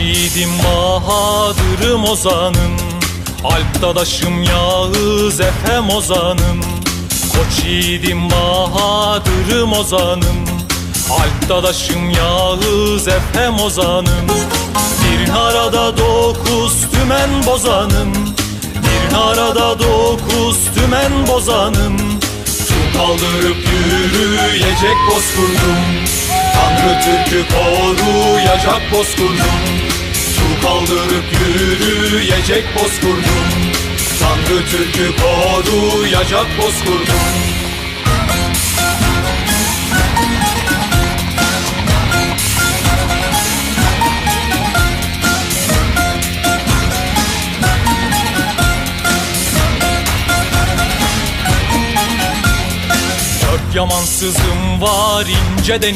yiğidim Bahadır'ım ozanım. Alp dadaşım Yağız Efem ozanım. Koç yiğidim Bahadır'ım ozanım. Alp dadaşım Yağız Efem ozanım. Bir arada dokuz tümen bozanım. Bir arada dokuz tümen bozanım. Su kaldırıp yürüyecek bozkurdum. Tanrı Türk'ü koruyacak bozkurdum Su kaldırıp yürüyecek bozkurdum Tanrı Türk'ü koruyacak bozkurdum Dört yamansızım var inceden